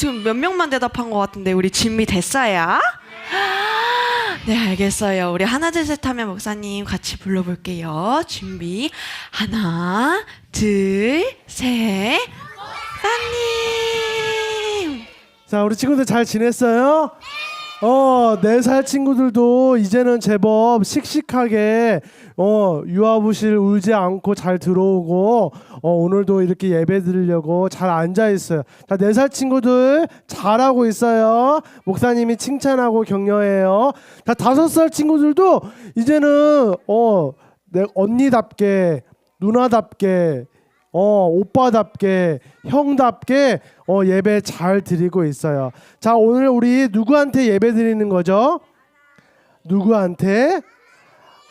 지금 몇 명만 대답한 것 같은데 우리 준비 됐어요? 네 알겠어요. 우리 하나 둘 셋 하면 목사님 같이 불러볼게요. 준비 하나 둘 셋. 목사님. 자, 우리 친구들 잘 지냈어요? 어, 네 살 친구들도 이제는 제법 씩씩하게 어, 유아부실 울지 않고 잘 들어오고 어, 오늘도 이렇게 예배 드리려고 잘 앉아 있어요. 자, 네 살 친구들 잘하고 있어요. 목사님이 칭찬하고 격려해요. 자, 다섯 살 친구들도 이제는 어, 내 언니답게 누나답게 어 오빠답게 형답게 어 예배 잘 드리고 있어요. 자 오늘 우리 누구한테 예배 드리는 거죠? 누구한테?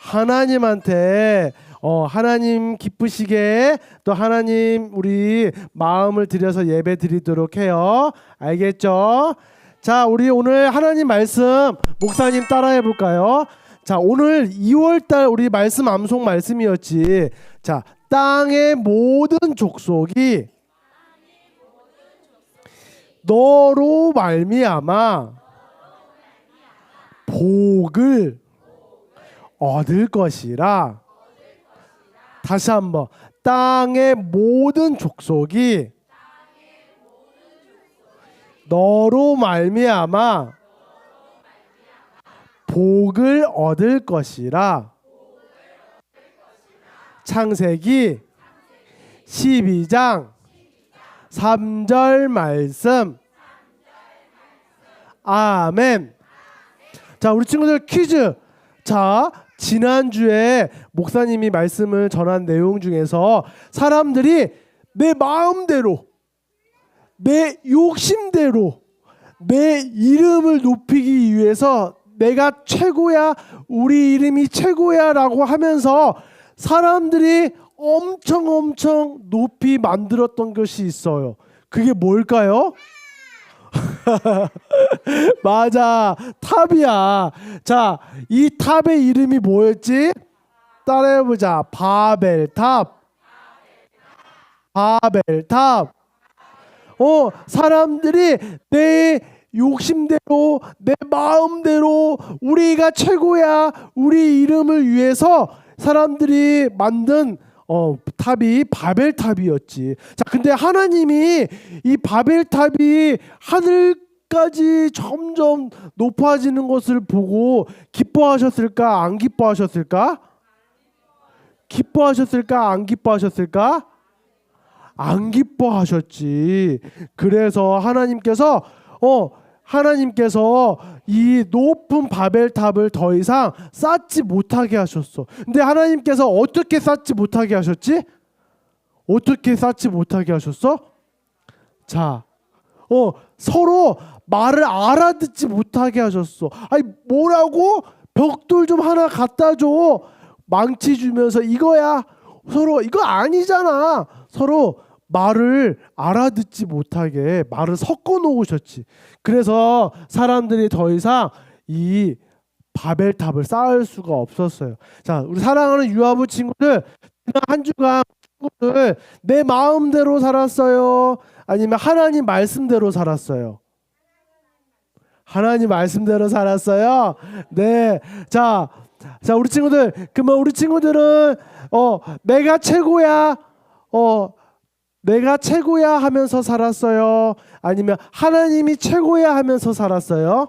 하나님한테 어 하나님 기쁘시게 또 하나님 우리 마음을 들여서 예배 드리도록 해요. 알겠죠? 자 우리 오늘 하나님 말씀 목사님 따라해 볼까요? 자 오늘 2월달 우리 말씀 암송 말씀이었지. 자 땅의 모든 족속이 너로 말미암아 복을 얻을 것이라. 다시 한번 땅의 모든 족속이 너로 말미암아 복을 얻을 것이라. 창세기 12장 3절 말씀. 아멘. 자, 우리 친구들 퀴즈. 자, 지난주에 목사님이 말씀을 전한 내용 중에서 사람들이 내 마음대로 내 욕심대로 내 이름을 높이기 위해서 내가 최고야, 우리 이름이 최고야 라고 하면서 사람들이 엄청 엄청 높이 만들었던 것이 있어요. 그게 뭘까요? 맞아. 탑이야. 자, 이 탑의 이름이 뭐였지? 따라해 보자. 바벨탑. 바벨탑. 어, 사람들이 내 욕심대로 내 마음대로 우리가 최고야. 우리 이름을 위해서 사람들이 만든 어, 탑이 바벨탑이었지. 자, 근데 하나님이 이 바벨탑이 하늘까지 점점 높아지는 것을 보고 기뻐하셨을까? 안 기뻐하셨을까? 기뻐하셨을까? 안 기뻐하셨을까? 안 기뻐하셨지. 그래서 하나님께서 어 하나님께서 이 높은 바벨탑을 더 이상 쌓지 못하게 하셨어. 근데 하나님께서 어떻게 쌓지 못하게 하셨지? 어떻게 쌓지 못하게 하셨어? 자, 어 서로 말을 알아듣지 못하게 하셨어. 아니 뭐라고? 벽돌 좀 하나 갖다 줘. 망치 주면서 이거야. 서로 이거 아니잖아. 서로 말을 알아듣지 못하게 말을 섞어 놓으셨지. 그래서 사람들이 더 이상 이 바벨탑을 쌓을 수가 없었어요. 자, 우리 사랑하는 유아부 친구들 지난 한 주간 친구들 내 마음대로 살았어요. 아니면 하나님 말씀대로 살았어요. 하나님 말씀대로 살았어요. 네. 자, 자, 우리 친구들, 그러면 우리 친구들은 어, 내가 최고야. 어, 내가 최고야 하면서 살았어요. 아니면 하나님이 최고야 하면서 살았어요.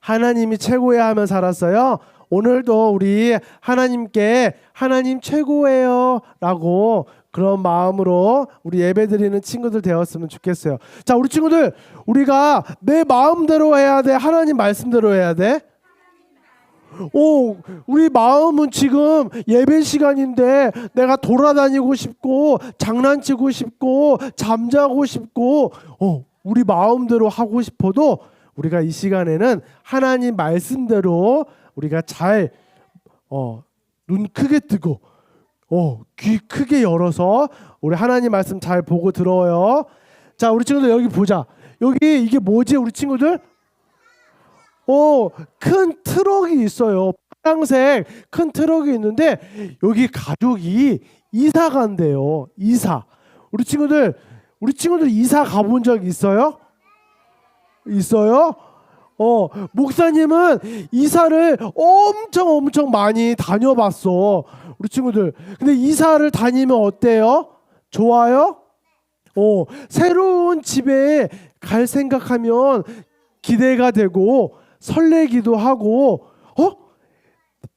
하나님이 최고야 하면 살았어요. 오늘도 우리 하나님께 하나님 최고예요 라고 그런 마음으로 우리 예배 드리는 친구들 되었으면 좋겠어요. 자, 우리 친구들 우리가 내 마음대로 해야 돼. 하나님 말씀대로 해야 돼. 오, 우리 마음은 지금 예배 시간인데 내가 돌아다니고 싶고 장난치고 싶고 잠자고 싶고 어, 우리 마음대로 하고 싶어도 우리가 이 시간에는 하나님 말씀대로 우리가 잘 어, 눈 크게 뜨고 어, 귀 크게 열어서 우리 하나님 말씀 잘 보고 들어요. 자, 우리 친구들 여기 보자. 여기 이게 뭐지, 우리 친구들? 어, 큰 트럭이 있어요. 파란색 큰 트럭이 있는데 여기 가족이 이사 간대요. 이사. 우리 친구들 우리 친구들 이사 가본 적 있어요? 있어요? 어, 목사님은 이사를 엄청 엄청 많이 다녀봤어. 우리 친구들. 근데 이사를 다니면 어때요? 좋아요? 어, 새로운 집에 갈 생각하면 기대가 되고 설레기도 하고, 어?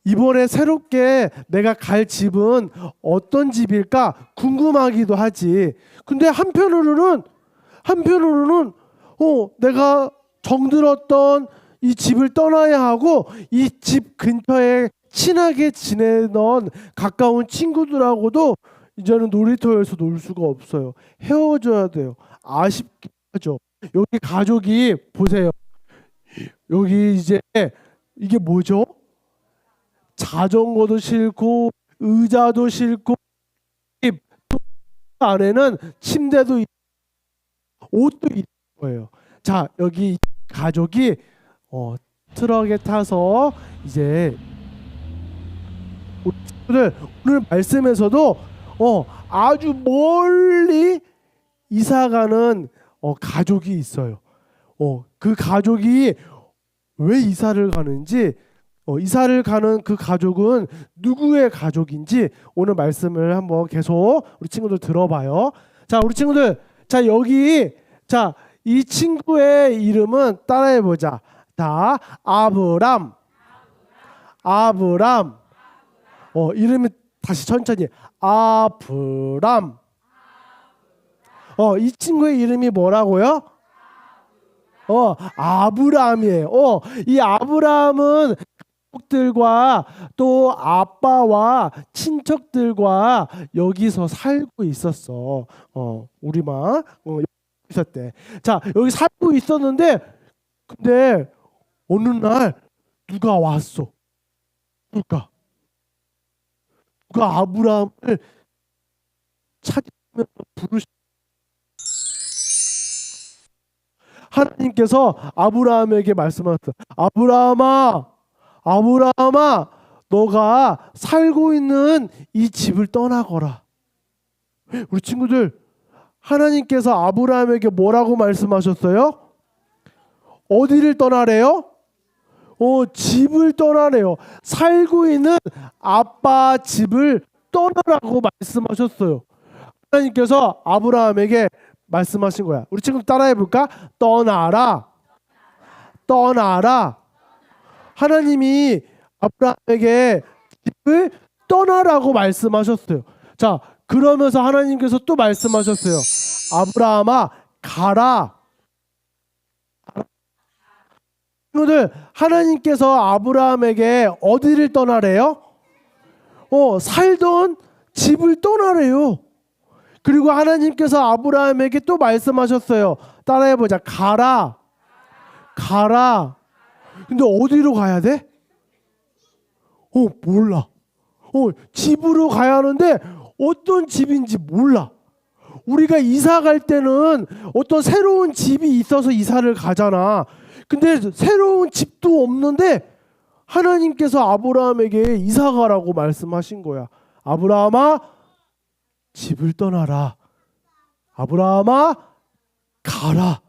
이번에 새롭게 내가 갈 집은 어떤 집일까 궁금하기도 하지. 근데 한편으로는 한편으로는 어 내가 정들었던 이 집을 떠나야 하고 이 집 근처에 친하게 지내던 가까운 친구들하고도 이제는 놀이터에서 놀 수가 없어요. 헤어져야 돼요. 아쉽죠. 여기 가족이 보세요. 여기 이제 이게 뭐죠? 자전거도 싫고 의자도 싫고 이 안에는 침대도 있- 옷도 있는 거예요. 자 여기 이 가족이 어, 트럭에 타서 이제 친구들 오늘 말씀에서도 어, 아주 멀리 이사가는 어, 가족이 있어요. 어, 그 가족이 왜 이사를 가는지 어, 이사를 가는 그 가족은 누구의 가족인지 오늘 말씀을 한번 계속 우리 친구들 들어봐요. 자, 우리 친구들, 자 여기 자 이 친구의 이름은 따라해 보자. 다 아브람, 아브람. 어 이름이 다시 천천히 아브람. 어이 친구의 이름이 뭐라고요? 어 아브람이에요. 어 이 아브람은 가족들과 또 아빠와 친척들과 여기서 살고 있었어. 어, 우리만 어, 있었대. 자, 여기 살고 있었는데 근데 어느 날 누가 왔어. 누가? 누가 아브라함을 찾으면서 부르시 하나님께서 아브라함에게 말씀하셨어. 아브라함아, 아브라함아, 너가 살고 있는 이 집을 떠나거라. 우리 친구들, 하나님께서 아브라함에게 뭐라고 말씀하셨어요? 어디를 떠나래요? 어, 집을 떠나래요. 살고 있는 아빠 집을 떠나라고 말씀하셨어요. 하나님께서 아브라함에게 말씀하신 거야. 우리 친구 따라해 볼까? 떠나라. 떠나라. 하나님이 아브라함에게 집을 떠나라고 말씀하셨어요. 자, 그러면서 하나님께서 또 말씀하셨어요. 아브라함아, 가라. 친구들, 하나님께서 아브라함에게 어디를 떠나래요? 어, 살던 집을 떠나래요. 그리고 하나님께서 아브라함에게 또 말씀하셨어요. 따라해 보자. 가라. 가라. 근데 어디로 가야 돼? 어, 몰라. 어, 집으로 가야 하는데 어떤 집인지 몰라. 우리가 이사 갈 때는 어떤 새로운 집이 있어서 이사를 가잖아. 근데 새로운 집도 없는데 하나님께서 아브라함에게 이사 가라고 말씀하신 거야. 아브라함아 집을 떠나라. 아브라함아 가라.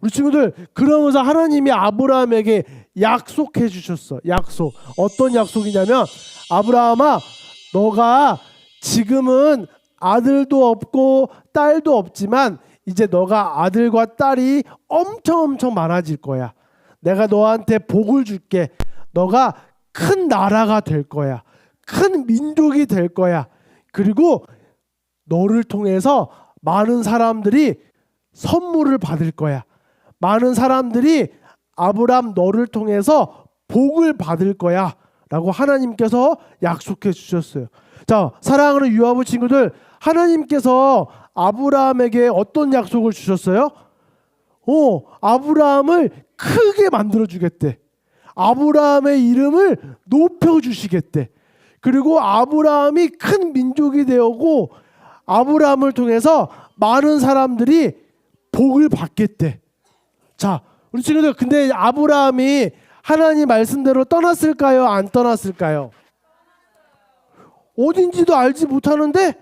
우리 친구들 그러면서 하나님이 아브라함에게 약속해 주셨어. 약속. 어떤 약속이냐면 아브라함아 너가 지금은 아들도 없고 딸도 없지만 이제 너가 아들과 딸이 엄청 엄청 많아질 거야. 내가 너한테 복을 줄게. 너가 큰 나라가 될 거야. 큰 민족이 될 거야. 그리고 너를 통해서 많은 사람들이 선물을 받을 거야. 많은 사람들이 아브람 너를 통해서 복을 받을 거야. 라고 하나님께서 약속해 주셨어요. 자, 사랑하는 유아부 친구들, 하나님께서 아브라함에게 어떤 약속을 주셨어요? 어, 아브라함을 크게 만들어 주겠대. 아브라함의 이름을 높여 주시겠대. 그리고 아브라함이 큰 민족이 되었고 아브라함을 통해서 많은 사람들이 복을 받겠대. 자, 우리 친구들 근데 아브라함이 하나님 말씀대로 떠났을까요? 안 떠났을까요? 어딘지도 알지 못하는데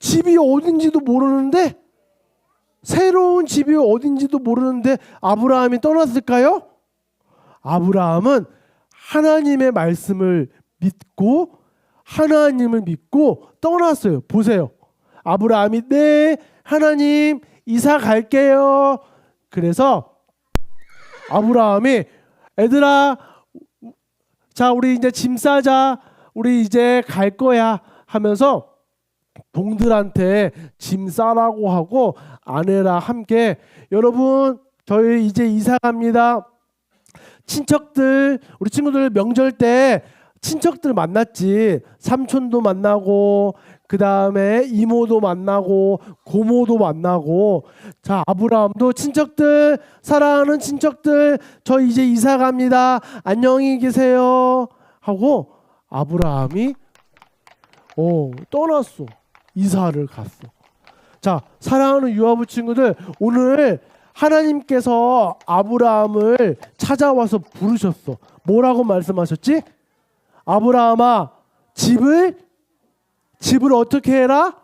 집이 어딘지도 모르는데 새로운 집이 어딘지도 모르는데 아브라함이 떠났을까요? 아브라함은 하나님의 말씀을 믿고 하나님을 믿고 떠났어요. 보세요. 아브라함이 네 하나님 이사 갈게요. 그래서 아브라함이 애들아 자 우리 이제 짐 싸자. 우리 이제 갈 거야. 하면서 동들한테 짐 싸라고 하고 아내랑 함께 여러분 저희 이제 이사 갑니다. 친척들 우리 친구들 명절 때 친척들 만났지. 삼촌도 만나고 그 다음에 이모도 만나고 고모도 만나고 자 아브라함도 친척들 사랑하는 친척들 저 이제 이사 갑니다. 안녕히 계세요. 하고 아브라함이 어 떠났어. 이사를 갔어. 자 사랑하는 유아부 친구들 오늘 하나님께서 아브라함을 찾아와서 부르셨어. 뭐라고 말씀하셨지? 아브라함아 집을 집을 어떻게 해라?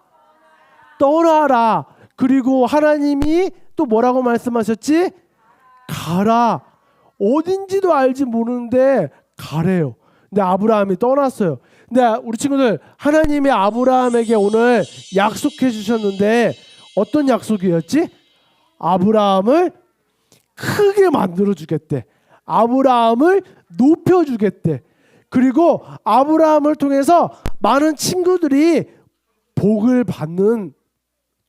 떠나라. 그리고 하나님이 또 뭐라고 말씀하셨지? 가라. 어딘지도 알지 모르는데 가래요. 근데 아브라함이 떠났어요. 근데 우리 친구들 하나님이 아브라함에게 오늘 약속해 주셨는데 어떤 약속이었지? 아브라함을 크게 만들어 주겠대. 아브라함을 높여 주겠대. 그리고 아브라함을 통해서 많은 친구들이 복을 받는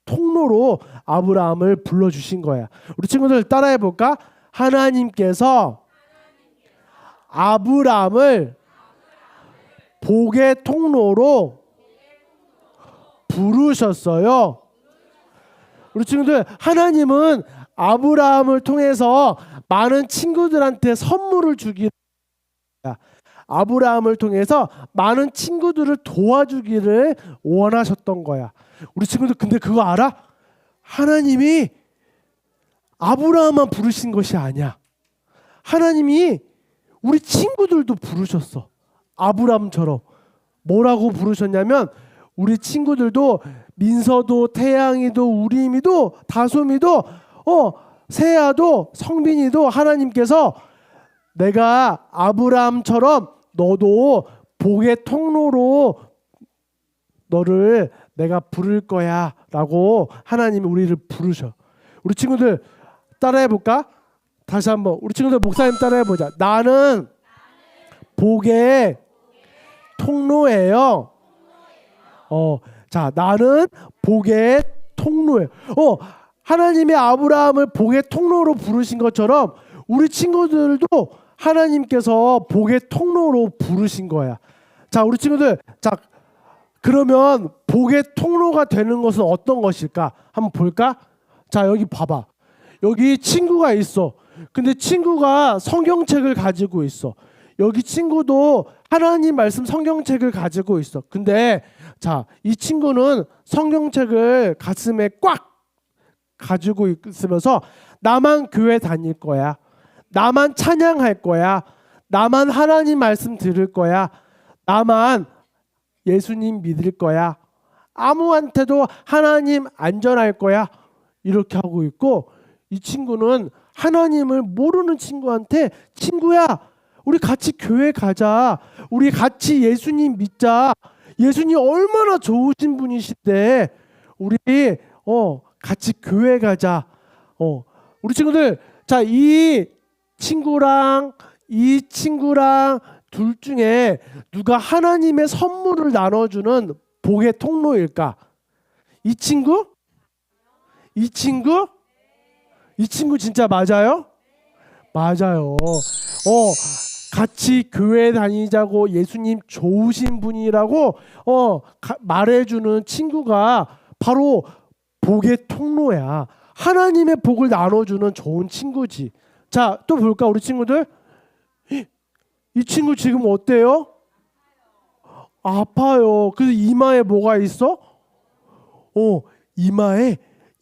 통로로 아브라함을 불러 주신 거야. 우리 친구들 따라해 볼까? 하나님께서 아브라함을 복의 통로로 부르셨어요. 우리 친구들 하나님은 아브라함을 통해서 많은 친구들한테 선물을 주기 아브라함을 통해서 많은 친구들을 도와주기를 원하셨던 거야. 우리 친구들 근데 그거 알아? 하나님이 아브라함만 부르신 것이 아니야. 하나님이 우리 친구들도 부르셨어. 아브라함처럼 뭐라고 부르셨냐면 우리 친구들도 민서도 태양이도 우리미도 다솜이도 어 세아도 성빈이도 하나님께서 내가 아브라함처럼 너도 복의 통로로 너를 내가 부를 거야라고 하나님이 우리를 부르셔. 우리 친구들 따라해 볼까? 다시 한번 우리 친구들 목사님 따라해 보자. 나는 복의 통로예요. 어, 자, 나는 복의 통로예요. 어, 하나님이 아브라함을 복의 통로로 부르신 것처럼 우리 친구들도 하나님께서 복의 통로로 부르신 거야. 자, 우리 친구들, 자, 그러면 복의 통로가 되는 것은 어떤 것일까? 한번 볼까? 자, 여기 봐봐. 여기 친구가 있어. 근데 친구가 성경책을 가지고 있어. 여기 친구도 하나님 말씀 성경책을 가지고 있어. 근데 자, 이 친구는 성경책을 가슴에 꽉 가지고 있으면서 나만 교회 다닐 거야. 나만 찬양할 거야. 나만 하나님 말씀 들을 거야. 나만 예수님 믿을 거야. 아무한테도 하나님 안전할 거야. 이렇게 하고 있고 이 친구는 하나님을 모르는 친구한테 친구야, 우리 같이 교회 가자. 우리 같이 예수님 믿자. 예수님 얼마나 좋으신 분이신데 우리 어 같이 교회 가자. 어 우리 친구들 자 이 친구랑 이 친구랑 둘 중에 누가 하나님의 선물을 나눠주는 복의 통로일까? 이 친구? 이 친구? 이 친구 진짜 맞아요? 맞아요. 어, 같이 교회 다니자고 예수님 좋으신 분이라고 어, 가- 말해주는 친구가 바로 복의 통로야. 하나님의 복을 나눠주는 좋은 친구지. 자, 또 볼까, 우리 친구들? 이 친구 지금 어때요? 아파요. 그래서 이마에 뭐가 있어? 어, 이마에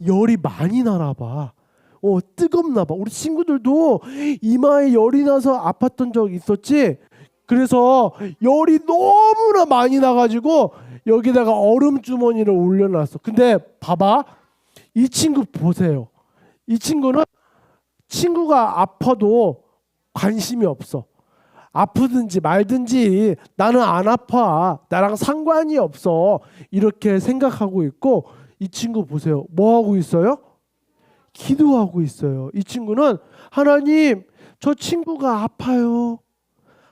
열이 많이 나나 봐. 어, 뜨겁나 봐. 우리 친구들도 이마에 열이 나서 아팠던 적 있었지? 그래서 열이 너무나 많이 나가지고 여기다가 얼음 주머니를 올려놨어. 근데 봐봐. 이 친구 보세요. 이 친구는 친구가 아파도 관심이 없어. 아프든지 말든지 나는 안 아파. 나랑 상관이 없어. 이렇게 생각하고 있고 이 친구 보세요. 뭐 하고 있어요? 기도하고 있어요. 이 친구는 하나님, 저 친구가 아파요.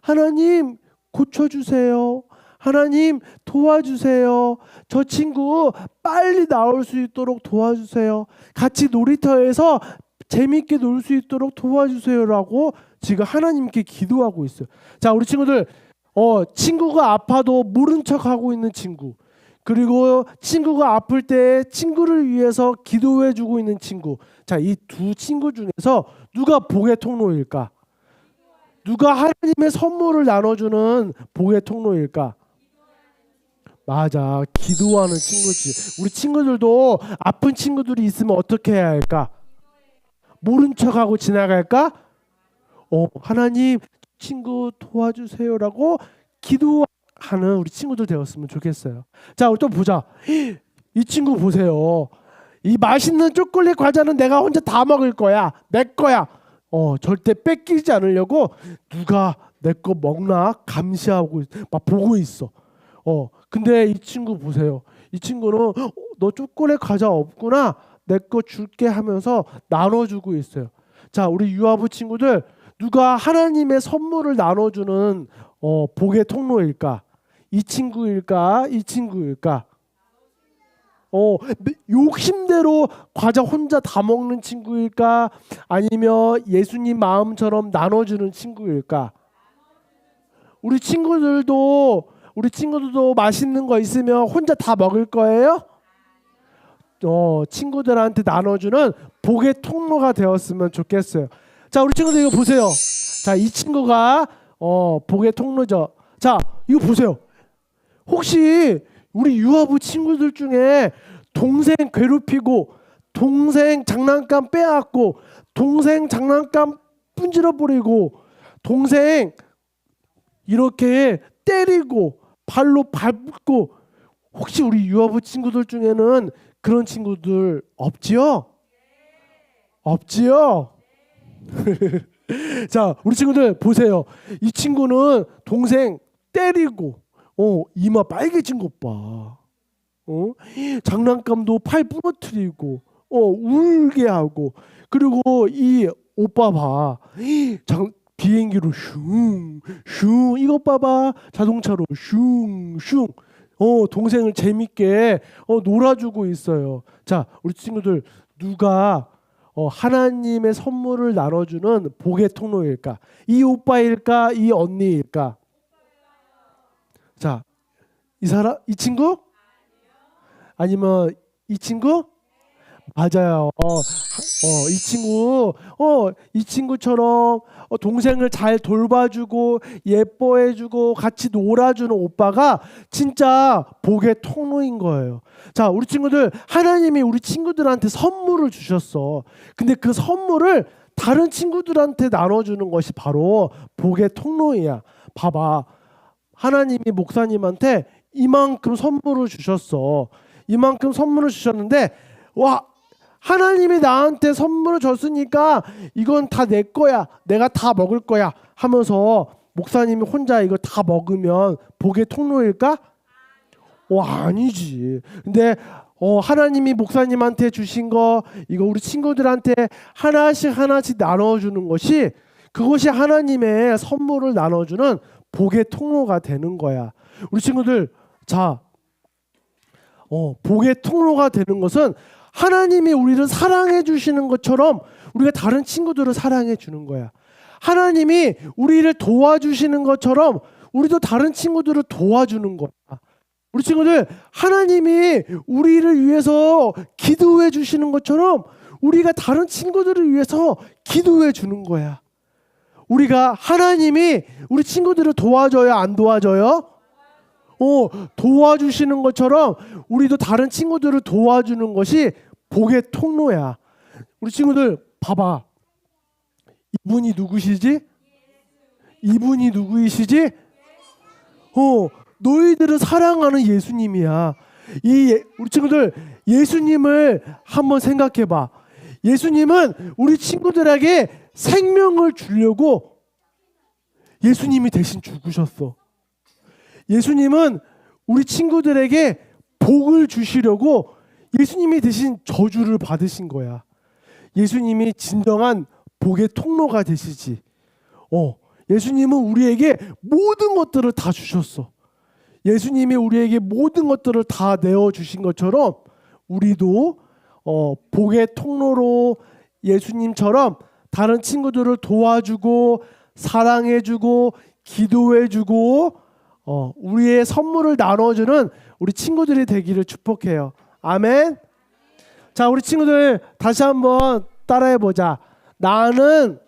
하나님, 고쳐주세요. 하나님, 도와주세요. 저 친구 빨리 나올 수 있도록 도와주세요. 같이 놀이터에서 재밌게 놀 수 있도록 도와주세요라고 지금 하나님께 기도하고 있어요. 자, 우리 친구들, 어, 친구가 아파도 모른 척 하고 있는 친구. 그리고 친구가 아플 때 친구를 위해서 기도해 주고 있는 친구. 자, 이 두 친구 중에서 누가 복의 통로일까? 누가 하나님의 선물을 나눠주는 복의 통로일까? 맞아, 기도하는 친구지. 우리 친구들도 아픈 친구들이 있으면 어떻게 해야 할까? 모른 척하고 지나갈까? 어, 하나님 친구 도와주세요라고 기도하는 우리 친구들 되었으면 좋겠어요. 자, 우리 또 보자. 이 친구 보세요. 이 맛있는 초콜릿 과자는 내가 혼자 다 먹을 거야. 내 거야. 어, 절대 뺏기지 않으려고 누가 내 거 먹나 감시하고 있- 막 보고 있어. 어, 근데 이 친구 보세요. 이 친구는 어, 너 초콜릿 과자 없구나. 내 거 줄게 하면서 나눠주고 있어요. 자, 우리 유아부 친구들 누가 하나님의 선물을 나눠주는 어, 복의 통로일까? 이 친구일까? 이 친구일까? 어, 욕심대로 과자 혼자 다 먹는 친구일까? 아니면 예수님 마음처럼 나눠주는 친구일까? 우리 친구들도 우리 친구들도 맛있는 거 있으면 혼자 다 먹을 거예요? 어, 친구들한테 나눠주는 복의 통로가 되었으면 좋겠어요. 자, 우리 친구들 이거 보세요. 자, 이 친구가 어, 복의 통로죠. 자, 이거 보세요. 혹시 우리 유아부 친구들 중에 동생 괴롭히고 동생 장난감 빼앗고 동생 장난감 분질러 버리고 동생 이렇게 때리고 발로 밟고 혹시 우리 유아부 친구들 중에는 그런 친구들 없지요? 없지요? 자, 우리 친구들 보세요. 이 친구는 동생 때리고 어, 이마 빨개진 것 봐. 어? 장난감도 팔 부러뜨리고 어, 울게 하고 그리고 이 오빠 봐. 장, 비행기로 슝 슝 이것 봐봐. 자동차로 슝 슝 어, 동생을 재밌게 어, 놀아주고 있어요. 자, 우리 친구들 누가 어, 하나님의 선물을 나눠주는 복의 통로일까? 이 오빠일까? 이 언니일까? 자, 이 사람, 이 친구? 아니면 이 친구? 맞아요. 어, 어, 이 친구, 어, 이 친구처럼 어, 동생을 잘 돌봐주고 예뻐해주고 같이 놀아주는 오빠가 진짜 복의 통로인 거예요. 자, 우리 친구들 하나님이 우리 친구들한테 선물을 주셨어. 근데 그 선물을 다른 친구들한테 나눠주는 것이 바로 복의 통로이야. 봐봐, 하나님이 목사님한테 이만큼 선물을 주셨어. 이만큼 선물을 주셨는데 와 하나님이 나한테 선물을 줬으니까 이건 다 내 거야. 내가 다 먹을 거야. 하면서 목사님이 혼자 이거 다 먹으면 복의 통로일까? 어 아니지. 근데 어 하나님이 목사님한테 주신 거 이거 우리 친구들한테 하나씩 하나씩 나눠 주는 것이 그것이 하나님의 선물을 나눠 주는 복의 통로가 되는 거야. 우리 친구들 자 어, 복의 통로가 되는 것은 하나님이 우리를 사랑해 주시는 것처럼 우리가 다른 친구들을 사랑해 주는 거야. 하나님이 우리를 도와주시는 것처럼 우리도 다른 친구들을 도와주는 거야. 우리 친구들 하나님이 우리를 위해서 기도해 주시는 것처럼 우리가 다른 친구들을 위해서 기도해 주는 거야. 우리가 하나님이 우리 친구들을 도와줘요, 안 도와줘요? 어, 도와주시는 것처럼 우리도 다른 친구들을 도와주는 것이 복의 통로야. 우리 친구들 봐봐. 이분이 누구시지? 이분이 누구이시지? 어, 너희들을 사랑하는 예수님이야. 이 예- 우리 친구들 예수님을 한번 생각해 봐. 예수님은 우리 친구들에게 생명을 주려고 예수님이 대신 죽으셨어. 예수님은 우리 친구들에게 복을 주시려고 예수님이 대신 저주를 받으신 거야. 예수님이 진정한 복의 통로가 되시지. 어, 예수님은 우리에게 모든 것들을 다 주셨어. 예수님이 우리에게 모든 것들을 다 내어 주신 것처럼 우리도 어, 복의 통로로 예수님처럼 다른 친구들을 도와주고 사랑해주고 기도해주고 어, 우리의 선물을 나눠주는 우리 친구들이 되기를 축복해요. 아멘. 자, 우리 친구들 다시 한번 따라해 보자. 나는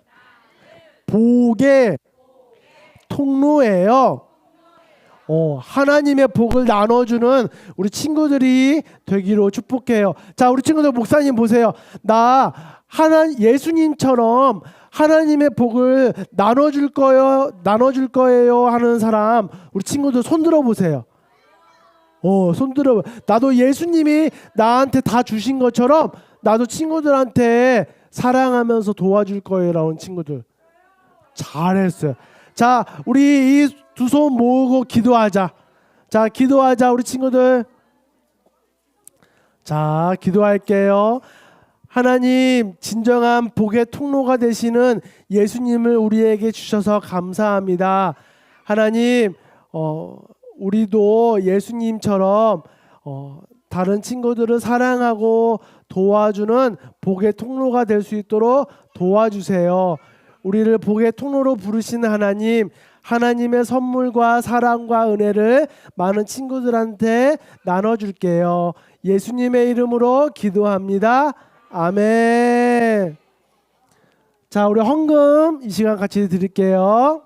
복의 통로예요. 어, 하나님의 복을 나눠주는 우리 친구들이 되기로 축복해요. 자, 우리 친구들 목사님 보세요. 나 하나 예수님처럼 하나님의 복을 나눠줄 거예요, 나눠줄 거예요 하는 사람 우리 친구들 손 들어 보세요. 어, 손 들어. 나도 예수님이 나한테 다 주신 것처럼 나도 친구들한테 사랑하면서 도와줄 거예요라는 친구들. 잘했어요. 자, 우리 이 두 손 모으고 기도하자. 자, 기도하자, 우리 친구들. 자, 기도할게요. 하나님, 진정한 복의 통로가 되시는 예수님을 우리에게 주셔서 감사합니다. 하나님, 어, 우리도 예수님처럼 어, 다른 친구들을 사랑하고 도와주는 복의 통로가 될 수 있도록 도와주세요. 우리를 복의 통로로 부르시는 하나님, 하나님의 선물과 사랑과 은혜를 많은 친구들한테 나눠줄게요. 예수님의 이름으로 기도합니다. 아멘. 자, 우리 헌금 이 시간 같이 드릴게요.